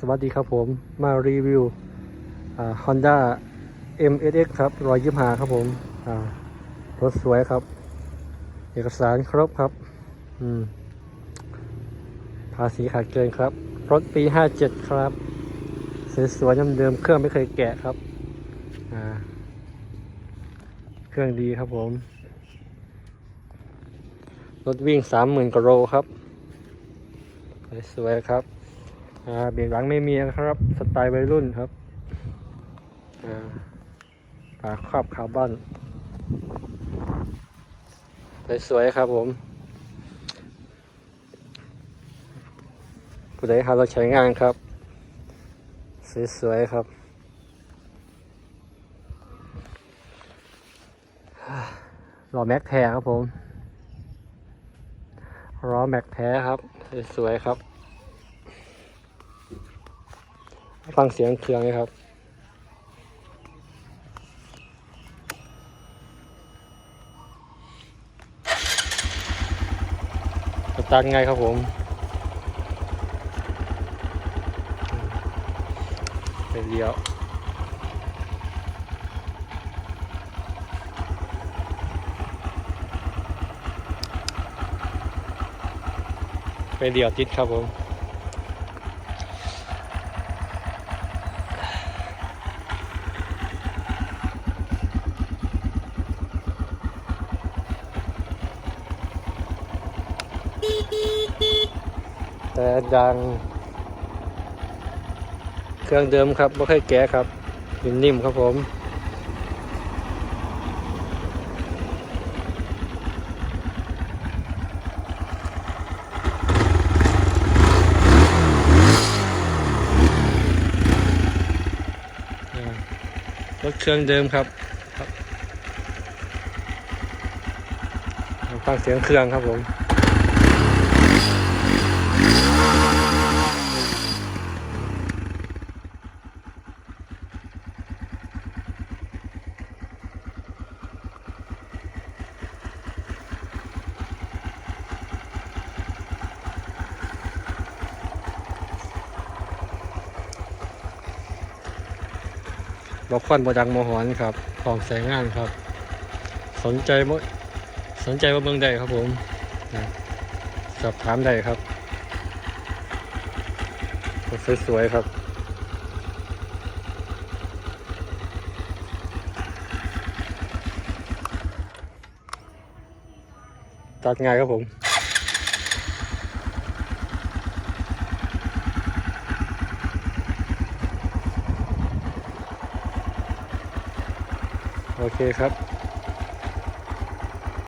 สวัสดีครับผมมารีวิวอ่า Honda MSX ครับรอยยิบหาครับผมรถสวยครับ เอกสารครบครับภาษีขาดเกินครับ รถปี 57 ครับ สวยๆเดิมๆเครื่องไม่เคยแกะครับเครื่องดีครับผม รถวิ่ง 30,000กว่าโลครับ สวยๆครับ เบรกหลังไม่มีนะครับ สไตล์วัยรุ่นครับอ่าฝาครอบคาร์บอนสวยๆครับผม ผู้ใดหาเราใช้งานครับ สวยๆครับรอแม็กแท้ครับผมรอแม็กแท้ครับ สวยๆครับ ฟังเสียงเครื่องเลยครับสตาร์ทไงครับผมไปเลี้ยวไปเดี่ยวติดครับผม แต่ดังเครื่องเดิมครับไม่เคยแกะครับ นิ่มๆครับผมรถเครื่องเดิมครับครับฟังเสียงเครื่องครับผม บอกควันบดังโมหอนครับของแสงงานครับ สนใจบ่สนใจว่าเมืองใดครับผมนะสอบถามได้ครับสวยๆครับตัดง่ายครับผม โอเคครับ